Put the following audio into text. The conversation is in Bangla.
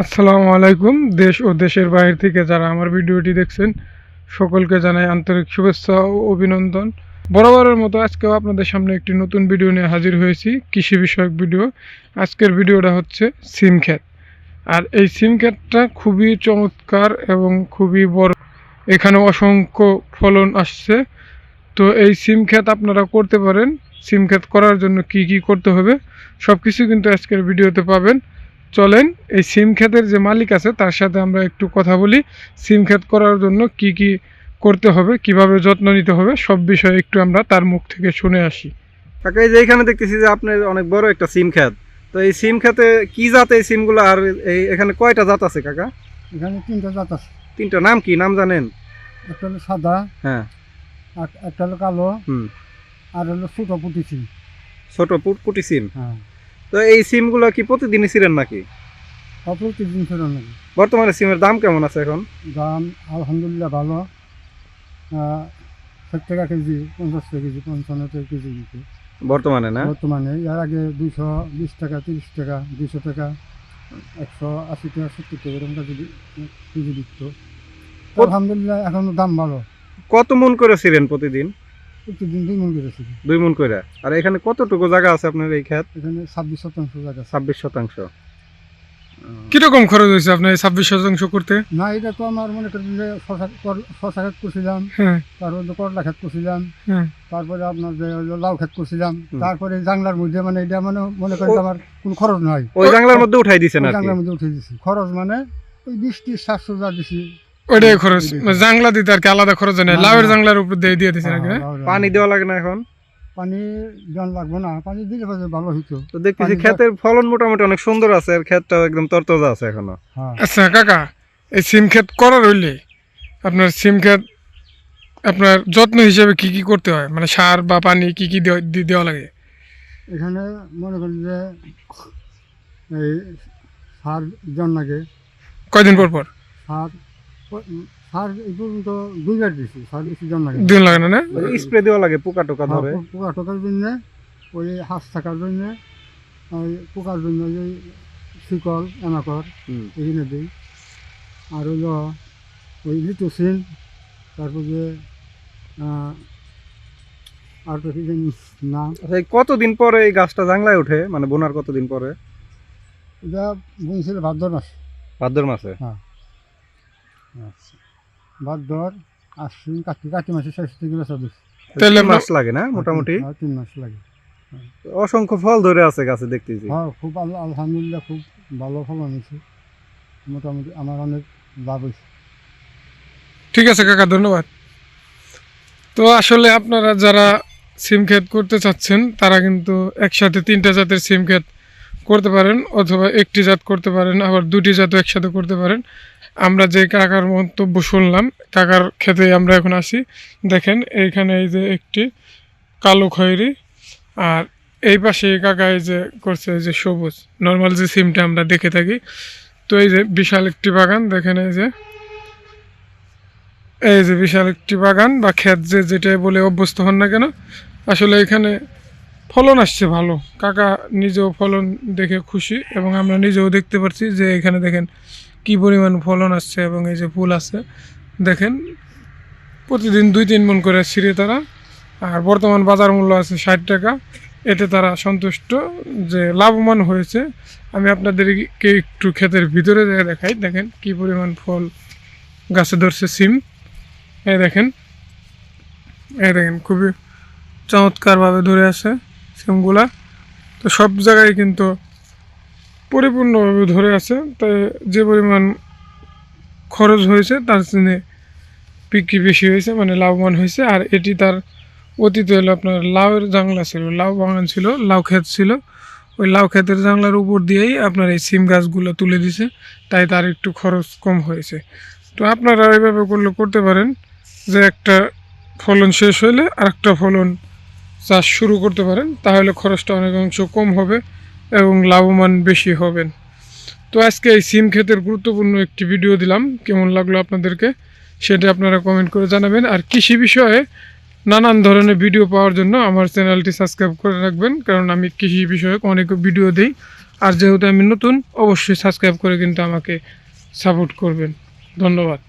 আসসালামু আলাইকুম, দেশ ও দেশের বাইরে থেকে যারা আমার ভিডিওটি দেখছেন, সকলকে জানাই আন্তরিক শুভেচ্ছা ও অভিনন্দন। বরাবরের মতো আজকেও আপনাদের সামনে একটি নতুন ভিডিও নিয়ে হাজির হয়েছি, কৃষি বিষয়ক ভিডিও। আজকের ভিডিওটা হচ্ছে সিম ক্ষেত। আর এই সিম ক্ষেতটা খুবই চমৎকার এবং খুবই বড়। এখানে অসংখ্য ফলন আসছে। তো এই সিম ক্ষেত আপনারা করতে পারেন। সিম ক্ষেত করার জন্য কি কি করতে হবে সব কিছু কিন্তু আজকের ভিডিওতে পাবেন। চলেন এই সিম ক্ষেতের যে মালিক আছে তার সাথে আমরা একটু কথা বলি। সিম ক্ষেত করার জন্য কি কি করতে হবে কীভাবে যত্ন নিতে হবে সব বিষয়ে একটু আমরা তার মুখ থেকে শুনে আসি। কাকা এই যে এখানে দেখতেছি যে আপনার অনেক বড় একটা সিম ক্ষেত। তো এই সিম ক্ষেতে কি জাত এই সিমগুলো আর এই এখানে কয়টা জাত আছে কাকা? এখানে তিনটা জাত আছে। তিনটা নাম কি? নাম জানেন? একটা হলো সাদা হ্যাঁ। আর একটা হলো কালো হুম। আর হলো ছোটো পুটিছি ছোট পুটপুটি সিম? হ্যাঁ। তো এই সিমগুলো কি প্রতিদিনই ছিলেন নাকি? প্রতিদিন ছিল নাকি? বর্তমানে সিমের দাম কেমন আছে এখন? দাম আলহামদুলিল্লাহ ভালো। ষাট টাকা কেজি পঞ্চাশ টাকা কেজি পঞ্চান্ন টাকা কেজি বর্তমানে না? বর্তমানে এর আগে দুইশো বিশ টাকা তিরিশ টাকা দুইশো টাকা একশো আশি টাকা সত্তর টাকা এরকম কেজি কেজি দিত তো আলহামদুলিল্লাহ এখন দাম ভালো। কত মন করে ছিলেন প্রতিদিন? দুই মন মন আর এখানে কতটুকু জায়গা আছে আপনার এই ক্ষেত? এখানে ছাব্বিশ শতাংশ জায়গা। ছাব্বিশ শতাংশ। কীরকম খরচ হয়েছে আপনার ছাব্বিশ শতাংশ করতে? না এটা তো আমার মনে করেন যে শশা ক্ষেত করছিলাম হ্যাঁ। তারপরে তো করলা ক্ষেত করছিলাম হ্যাঁ। তারপরে আপনার যে লাউ ক্ষেত করছিলাম তারপরে জাংলার মধ্যে মানে এটা মানে মনে করেন আমার কোনো খরচ নাই। ওই জাংলার মধ্যে উঠাই দিছে কি? জাংলার মধ্যে উঠে দিছি। খরচ মানে ওই বিশ ত্রিশ সাতশো যা দিছি। ওইটাই খরচ। মানে জাংলা দিতে আর কি আলাদা খরচ নেই লাউয়ের জাংলার উপর দিয়ে দিয়ে দিচ্ছে নাকি হ্যাঁ, জাংলা। পানি দেওয়া লাগে না এখন? পানি দেওয়ান লাগবে না। পানি দিলে পারে ভালো হইতো। তো দেখতেছি ক্ষেতের ফলন মোটামুটি অনেক সুন্দর আছে আর ক্ষেতটাও একদম তরতাজা আছে এখনও। হ্যাঁ। আচ্ছা কাকা এই সিম ক্ষেত করার হইলে আপনার সিম ক্ষেত আপনার যত্ন হিসেবে কি কি করতে হয়? মানে সার বা পানি কি কি দেওয়া লাগে? এখানে মনে করেন যে এই সার জন লাগে। কয়দিন পর পর? সার সার এই পর্যন্ত দুইবার দিছি সার দিছি জন লাগে দিন লাগে না না? স্প্রে দেওয়া লাগে পোকা টোকা ধরে? হ্যাঁ, পোকা টোকার জন্য ওই হাঁস থাকার জন্য ওই পোকার জন্য ওই শিকল এমাকর হুম। এগুলো দিই। আর ওই লিটোসিন তারপর যে আর তো কি জানি নাম আচ্ছা, কতদিন পরে এই গাছটা জাংলায় ওঠে? মানে বোনার কতদিন পরে? এটা বুঝছিল ভাদ্র মাস। ভাদ্র মাসে? ভাদ্র আশ্বিন কার্তিক কার্তিক মাসে শেষ থেকে চব্বিশ। তাহলে তিন মাস লাগে না মোটামুটি? হ্যাঁ, তিন মাস লাগে। অসংখ্য ফল ধরে আছে গাছে দেখতেছি। হ্যাঁ খুব আলহামদুলিল্লাহ খুব ভালো ফলন হয়েছে মোটামুটি আমার অনেক লাভ হয়েছে। ঠিক আছে কাকা ধন্যবাদ। তো আসলে আপনারা যারা সিম ক্ষেত করতে চাচ্ছেন তারা কিন্তু একসাথে তিনটা জাতের সিম ক্ষেত করতে পারেন অথবা একটি জাত করতে পারেন আবার দুটি জাতও একসাথে করতে পারেন। আমরা যে কাকার মন্তব্য শুনলাম, কাকার ক্ষেতে আমরা এখন আসি দেখেন, এইখানে এই যে একটি কালো খয়েরি, আর এই পাশে কাকা এই যে করছে যে সবুজ নর্মাল যে সিমটা আমরা দেখে থাকি। তো এই যে বিশাল একটি বাগান, দেখেন এই যে। এই যে বিশাল একটি বাগান বা ক্ষেত যে যেটা বলে অভ্যস্ত হন না কেন, আসলে এখানে ফলন আসছে ভালো। কাকা নিজেও ফলন দেখে খুশি এবং আমরা নিজেও দেখতে পাচ্ছি যে এখানে দেখেন কি পরিমাণ ফলন আসছে এবং এই যে ফুল আছে। দেখেন প্রতিদিন দুই তিন মন করে ছিঁড়ে তারা। আর বর্তমান বাজার মূল্য আছে ষাট টাকা। এতে তারা সন্তুষ্ট যে লাভবান হয়েছে। আমি আপনাদেরকে একটু ক্ষেতের ভিতরে দেখাই। দেখেন কি পরিমাণ ফল গাছে ধরছে সিম। এই দেখেন। এই দেখেন খুবই চমৎকারভাবে ধরে আছে। সিমগুলা। তো সব জায়গায় কিন্তু পরিপূর্ণভাবে ধরে আছে। তাই যে পরিমাণ খরচ হয়েছে, তার জন্য বিক্রি বেশি হয়েছে মানে লাভবান হয়েছে। আর এটি তার অতীতে হলো আপনার লাউয়ের জাংলা ছিল, লাউ বাগান ছিল, লাউ ক্ষেত ছিল। ওই লাউ ক্ষেতের জাংলার উপর দিয়েই আপনার এই সিম গাছগুলো তুলে দিছে, তাই তার একটু খরচ কম হয়েছে। তো আপনারা এইভাবে করলে করতে পারেন যে একটা ফলন শেষ হলে আরেকটা ফলন চাষ শুরু করতে পারেন, তাহলে খরচটা অনেক অংশ কম হবে এবং লাভবান বেশি হবেন। তো আজকে এই সিম ক্ষেতের গুরুত্বপূর্ণ একটি ভিডিও দিলাম, কেমন লাগল আপনাদেরকে সেটা আপনারা কমেন্ট করে জানাবেন। আর কৃষি বিষয়ে নানান ধরনের ভিডিও পাওয়ার জন্য আমার চ্যানেলটি সাবস্ক্রাইব করে রাখবেন, কারণ আমি কৃষি বিষয়ক অনেক ভিডিও দিই। আর যেহেতু আমি নতুন, অবশ্যই সাবস্ক্রাইব করে কিন্তু আমাকে সাপোর্ট করবেন। ধন্যবাদ।